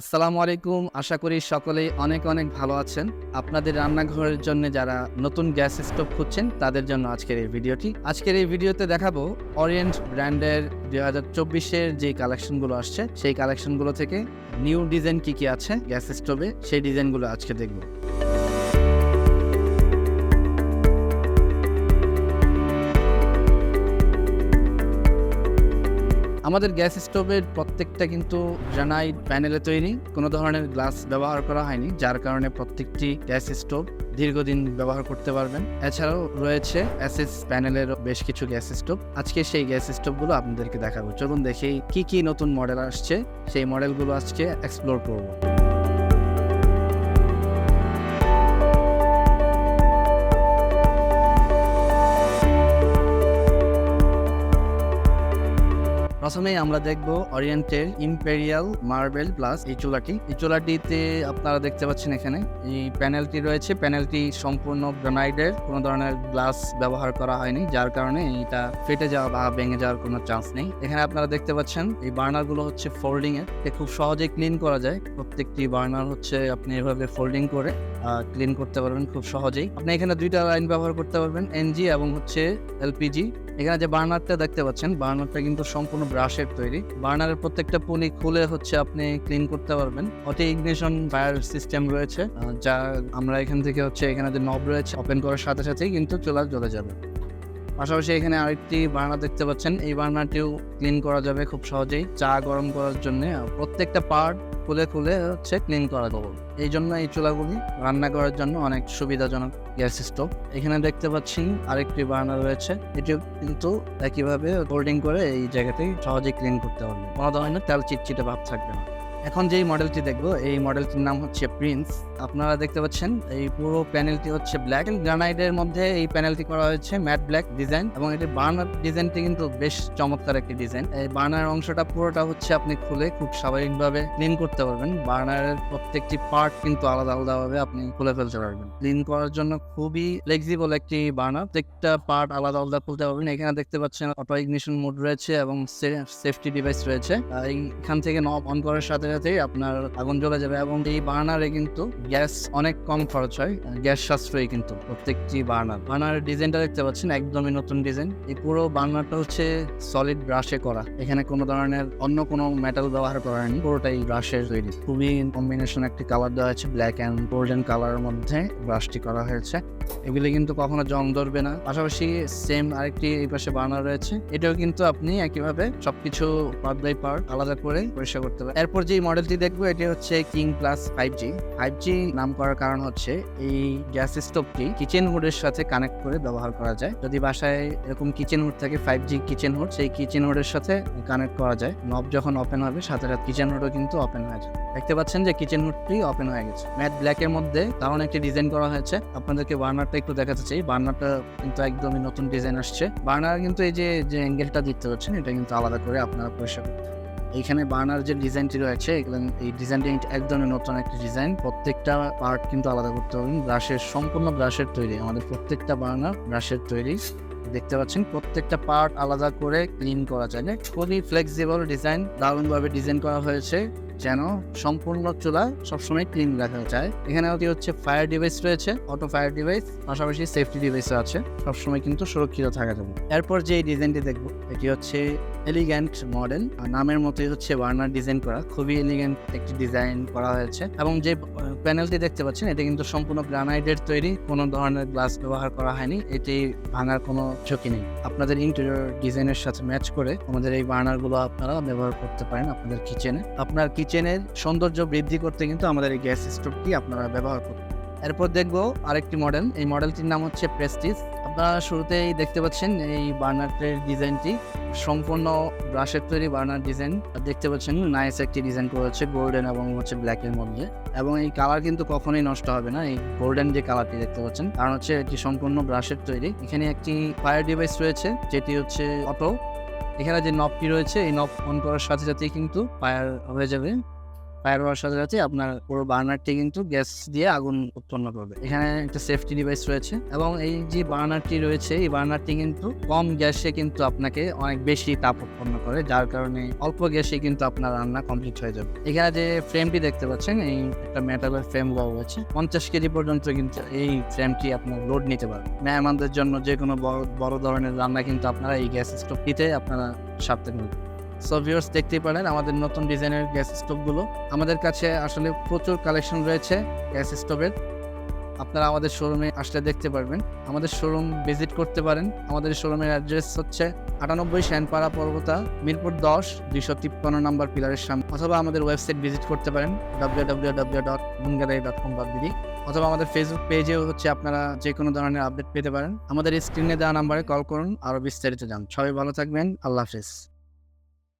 আসসালামু আলাইকুম। আশা করি সকলেই অনেক অনেক ভালো আছেন। আপনাদের রান্নাঘরের জন্য যারা নতুন গ্যাস স্টোভ খুঁজছেন, তাদের জন্য আজকের এই ভিডিওটি। আজকের এই ভিডিওতে দেখাবো অরিয়েন্ট ব্র্যান্ডের দুই হাজার চব্বিশের যে কালেকশনগুলো আসছে, সেই কালেকশনগুলো থেকে নিউ ডিজাইন কি কি আছে গ্যাস স্টোভে, সেই ডিজাইনগুলো আজকে দেখব। আমাদের গ্যাস স্টোভের প্রত্যেকটা কিন্তু গ্রানাইট প্যানেলে তৈরি। কোনো ধরনের গ্লাস ব্যবহার করা হয়নি, যার কারণে প্রত্যেকটি গ্যাস স্টোভ দীর্ঘদিন ব্যবহার করতে পারবেন। এছাড়াও রয়েছে অ্যাসেস প্যানেলের বেশ কিছু গ্যাস স্টোভ। আজকে সেই গ্যাস স্টোভগুলো আপনাদেরকে দেখাবো। চলুন দেখি কি কি নতুন মডেল আসছে। সেই মডেলগুলো আজকে এক্সপ্লোর করব। প্রথমেই আমরা দেখব অরিয়েন্টের ইম্পেরিয়াল মার্বেল প্লাস এই চুলাটি। এই চুলাটিতে আপনারা দেখতে পাচ্ছেন এখানে এই প্যানেলটি রয়েছে। প্যানেলটি সম্পূর্ণ গ্রানাইডের কোনো ধরনের গ্লাস ব্যবহার করা হয়নি, যার কারণে এটা ফেটে যাওয়া বা ভেঙে যাওয়ার কোনো চান্স নেই। এখানে আপনারা দেখতে পাচ্ছেন এই বার্নারগুলো হচ্ছে ফোল্ডিং এর খুব সহজে ক্লিন করা যায়। প্রত্যেকটি বার্নার হচ্ছে আপনি এভাবে ফোল্ডিং করে ক্লিন করতে পারবেন খুব সহজেই। আপনি এখানে দুইটা লাইন ব্যবহার করতে পারবেন এনজি এবং হচ্ছে এলপিজি এখানে যে বার্নারটা দেখতে পাচ্ছেন, বার্নারটা কিন্তু সম্পূর্ণ ব্রাশের তৈরি। বার্নারের প্রত্যেকটা পুনি খুলে হচ্ছে আপনি ক্লিন করতে পারবেন। অতি ইগনিশন ফায়ার সিস্টেম রয়েছে যা আমরা এখান থেকে হচ্ছে এখানে যে নব রয়েছে ওপেন করার সাথে সাথেই কিন্তু চুলা জ্বলে যাবে। পাশাপাশি এখানে আরেকটি বার্নার দেখতে পাচ্ছেন, এই বার্নারটিও ক্লিন করা যাবে খুব সহজেই, চা গরম করার জন্য। প্রত্যেকটা পার্ট খুলে খুলে হচ্ছে ক্লিন করা যাবে এই জন্য এই চুলাগুলি রান্না করার জন্য অনেক সুবিধাজনক গ্যাস স্টোভ। এখানে দেখতে পাচ্ছি আরেকটি বার্নার রয়েছে। এটি কিন্তু একইভাবে হোল্ডিং করে এই জায়গাতেই সহজেই ক্লিন করতে পারবে কোনো ধরনের তেল চিটচিটে ভাব থাকবে না। এখন যেই মডেলটি দেখব, এই মডেলটির নাম হচ্ছে প্রিন্স আপনারা দেখতে পাচ্ছেন, এই পুরো প্যানেলটি হচ্ছে ব্ল্যাক গ্রানাইটের মধ্যে এই প্যানেলটি করা হয়েছে ম্যাট ব্ল্যাক ডিজাইন এবং এটি বার্নার ডিজাইনটি কিন্তু বেশ চমৎকার একটি ডিজাইন এই বার্নার অংশটা পুরোটা হচ্ছে আপনি খুলে খুব স্বাভাবিকভাবে ক্লিন করতে পারবেন। বার্নারের প্রত্যেকটি পার্ট কিন্তু আলাদা আলাদাভাবে আপনি খুলে ফেলতে পারবেন। ক্লিন করার জন্য খুবই ফ্লেক্সিবল একটি বার্নার প্রত্যেকটা পার্ট আলাদা আলাদা খুলতে পারবেন। এখানে দেখতে পাচ্ছেন অটো ইগনিশন মোড রয়েছে এবং সেফটি ডিভাইস রয়েছে। আর এইখান থেকে নব অন করার সাথে সাথেই আপনার আগুন জ্বলে যাবে এবং এই বার্নারে কিন্তু গ্যাস অনেক কম খরচ হয় গ্যাস সাশ্রয়ী কিন্তু প্রত্যেকটি বার্নার। বার্নার ডিজাইনটা দেখতে পাচ্ছেন, একদমই নতুন ডিজাইন। এই পুরো বার্নারটা হচ্ছে সলিড ব্রাশে করা। এখানে কোনো ধরনের অন্য কোনো মেটাল ব্যবহার করা হয়নি, পুরোটাই ব্রাশের তৈরি। খুবই কম্বিনেশন একটি কালার দেওয়া হয়েছে ব্ল্যাক অ্যান্ড গোল্ডেন কালারের মধ্যে ব্রাশটি করা হয়েছে। এগুলি কিন্তু কখনো জং ধরবে না। পাশাপাশি সেম আরেকটি এই পাশে বার্নার রয়েছে। এটাও কিন্তু আপনি একইভাবে সবকিছু পার্ট বাই পার্ট আলাদা করে পরিষ্কার করতে পারেন। এরপর যে মডেলটি দেখব, এটি হচ্ছে king plus five G five G নাম করার কারণ হচ্ছে এই গ্যাস স্টোভটি কিচেন হুডের সাথে কানেক্ট করে ব্যবহার করা যায়। যদি বাসায় এরকম কিচেন হুড থাকে ফাইভ জি কিচেন হুড সেই কিচেন হুডের সাথে কানেক্ট করা যায়। নব যখন ওপেন হবে, সাথে সাথে কিচেন হুডও কিন্তু ওপেন হয়ে যায় দেখতে পাচ্ছেন যে কিচেন হুডটি ওপেন হয়ে গেছে। ম্যাট ব্ল্যাক এর মধ্যে দারুণ একটি ডিজাইন করা হয়েছে। আপনাদেরকে বার্নারটা একটু দেখাতে চাই। বার্নারটা কিন্তু একদমই নতুন ডিজাইন আসছে। বার্নার কিন্তু এই যে যে অ্যাঙ্গেলটা দেখতে পাচ্ছেন, এটা কিন্তু আলাদা করে আপনারা পয়সা এইখানে বার্নার যে ডিজাইনটি রয়েছে এই ডিজাইনটি একদমই নতুন একটি ডিজাইন। প্রত্যেকটা পার্ট কিন্তু আলাদা করতে হবে। ব্রাশের, সম্পূর্ণ ব্রাশের তৈরি। আমাদের প্রত্যেকটা বার্নার ব্রাশের তৈরি। দেখতে পাচ্ছেন, প্রত্যেকটা পার্ট আলাদা করে ক্লিন করা যায়। খুবই ফ্লেক্সিবল ডিজাইন দারুণভাবে ডিজাইন করা হয়েছে। যেন সম্পূর্ণ চুলা সবসময় ক্লিন রাখা যায়। এখানে ওটি হচ্ছে ফায়ার ডিভাইস রয়েছে অটো ফায়ার ডিভাইস পাশাপাশি সেফটি ডিভাইসও আছে। সবসময় কিন্তু সুরক্ষিত থাকা যাবে। এরপর যে ডিজাইনটি দেখব, এটি হচ্ছে এলিগ্যান্ট মডেল নামের মতোই হচ্ছে বার্নার ডিজাইন করা। খুবই এলিগ্যান্ট একটি ডিজাইন করা হয়েছে। এবং যে প্যানেলটি দেখতে পাচ্ছেন, এটা কিন্তু সম্পূর্ণ গ্রানাইটের তৈরি। কোনো ধরনের গ্লাস ব্যবহার করা হয়নি। এটি ভাঙার কোনো ঝুঁকি নেই। আপনাদের ইন্টেরিয়র ডিজাইনের সাথে ম্যাচ করে আমাদের এই বার্নারগুলো আপনারা ব্যবহার করতে পারেন আপনাদের কিচেনে আপনার কিচেনের সৌন্দর্য বৃদ্ধি করতে কিন্তু আমাদের এই গ্যাস স্টোভটি আপনারা ব্যবহার করুন। এরপর দেখব আরেকটি মডেল এই মডেলটির নাম হচ্ছে প্রেস্টিজ আপনারা শুরুতেই দেখতে পাচ্ছেন এই বার্নারের ডিজাইনটি। সম্পূর্ণ ব্রাশের তৈরি বার্নার ডিজাইন। দেখতে পাচ্ছেন নাইস একটি ডিজাইন করা হচ্ছে গোল্ডেন এবং হচ্ছে ব্ল্যাকের মধ্যে। এবং এই কালার কিন্তু কখনোই নষ্ট হবে না। এই গোল্ডেন যে কালারটি দেখতে পাচ্ছেন কারণ হচ্ছে এটি সম্পূর্ণ ব্রাশের তৈরি। এখানে একটি ফায়ার ডিভাইস রয়েছে, যেটি হচ্ছে অটো এখানে যে নবটি রয়েছে এই নব অন করার সাথে সাথেই কিন্তু ফায়ার হয়ে যাবে। ফায়ার হওয়ার সাথে সাথে আপনার পুরো বার্নারটি কিন্তু গ্যাস দিয়ে আগুন উৎপন্ন করবে। এখানে একটা সেফটি ডিভাইস রয়েছে এবং এই যে বার্নারটি রয়েছে, এই বার্নারটি কিন্তু কম গ্যাসে কিন্তু আপনাকে অনেক বেশি তাপ উৎপন্ন করে, যার কারণে অল্প গ্যাসে কিন্তু আপনার রান্না কমপ্লিট হয়ে যাবে। এখানে যে ফ্রেমটি দেখতে পাচ্ছেন, এই একটা মেটালের ফ্রেম দেওয়া হয়েছে পঞ্চাশ কেজি পর্যন্ত কিন্তু এই ফ্রেমটি আপনার লোড নিতে পারবে। মেহমানদের জন্য যে কোনো বড় বড় ধরনের রান্না কিন্তু আপনারা এই গ্যাস স্টোভটিতে আপনারা সারতে পারবেন। সো ভিউয়ার্স দেখতেই পারেন আমাদের নতুন ডিজাইনের গ্যাস স্টোভগুলো আমাদের কাছে আসলে প্রচুর কালেকশন রয়েছে গ্যাস স্টোভের আপনারা আমাদের শোরুমে আসলে দেখতে পারবেন। আমাদের শোরুম ভিজিট করতে পারেন। আমাদের শোরুমের অ্যাড্রেস হচ্ছে আটানব্বই শ্যানপাড়া পর্বতা, মিরপুর দশ, দুইশো তিপ্পান্ন নম্বর পিলারের সামনে। অথবা আমাদের ওয়েবসাইট ভিজিট করতে পারেন W W dot com BD অথবা আমাদের ফেসবুক পেজেও হচ্ছে আপনারা যে কোনো ধরনের আপডেট পেতে পারেন। আমাদের স্ক্রিনে দেওয়া নাম্বারে কল করুন আরও বিস্তারিত জান সবাই ভালো থাকবেন। আল্লাহ হাফেজ।